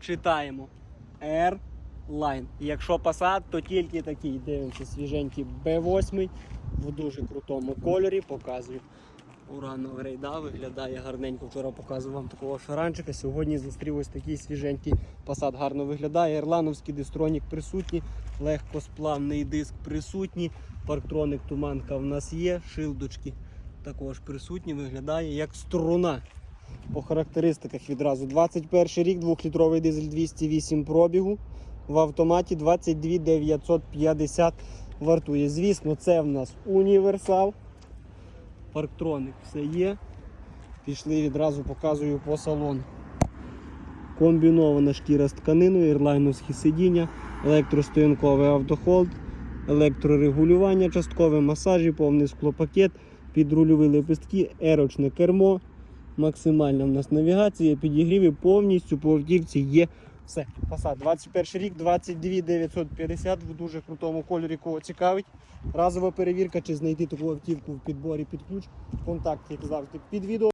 читаємо. Airline. Якщо Passat, то тільки такий. Дивимося, свіженький B8 в дуже крутому кольорі. Показую. Уранова рейда виглядає гарненько. Вчора показував вам такого шаранчика. Сьогодні зустрів ось такий свіженький Passat гарно виглядає. Ерлановський дистронік присутній, легкосплавний диск присутній, парктроник туманка в нас є, шилдочки також присутні, виглядає як струна. По характеристиках відразу 21 рік, 2-літровий дизель 208 пробігу. В автоматі 22 950 вартує. Звісно, це в нас універсал. Парктроник все є. Пішли відразу показую по салону. Комбінована шкіра з тканиною, ірлайновські сидіння, електростоянковий автохолд, електрорегулювання, часткове масажі, повний склопакет, підрульові лепестки, ерочне кермо. Максимальна в нас навігація, підігріви повністю по автівці є все. Passat 21 рік, 22 950 в дуже крутому кольорі, кого цікавить. Разова перевірка, чи знайти таку автівку в підборі під ключ. Контакт, як завжди, під відео.